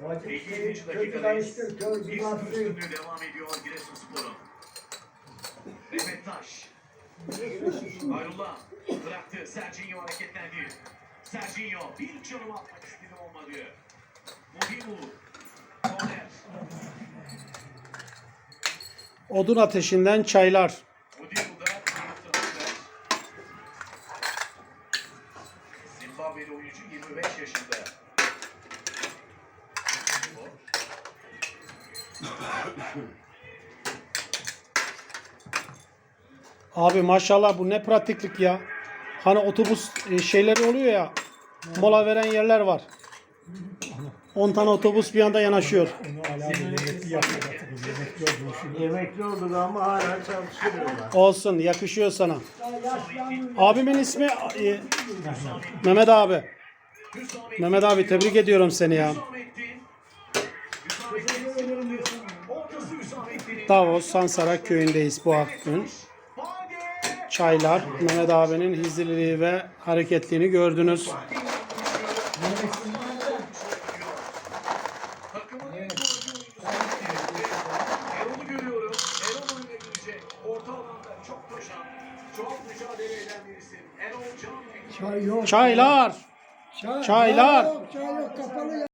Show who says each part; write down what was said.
Speaker 1: Vacip
Speaker 2: 57.
Speaker 1: şey, kötü
Speaker 2: dakikadayız.
Speaker 1: karıştır, kötü
Speaker 2: 1-0
Speaker 1: karıştır.
Speaker 2: üstünlüğü devam ediyor Giresunspor'un. Mehmet Taş. Ayrullah bıraktı. Serginho hareketlendi. Serginho bir çalım atmak istedi olmadı. Muhimu. Korner.
Speaker 3: Odun ateşinden çaylar.
Speaker 2: Da transfer. Zimbabwe'li oyuncu 25 yaşında.
Speaker 3: Abi maşallah bu ne pratiklik ya. Hani otobüs e, şeyleri oluyor ya. Mola veren yerler var. 10 tane otobüs bir anda yanaşıyor.
Speaker 4: Yemekli
Speaker 1: olduk ama hala çalışıyorlar.
Speaker 3: Olsun yakışıyor sana. Abimin ismi e, Mehmet abi. Mehmet abi tebrik ediyorum seni ya. Davos Sansara köyündeyiz bu gün. Çaylar Mehmet abinin hizliliği ve hareketliğini gördünüz.
Speaker 1: Çay.
Speaker 3: Çaylar.
Speaker 1: Çay,
Speaker 3: Çaylar.
Speaker 1: Çay yok, çay yok kapalı ya.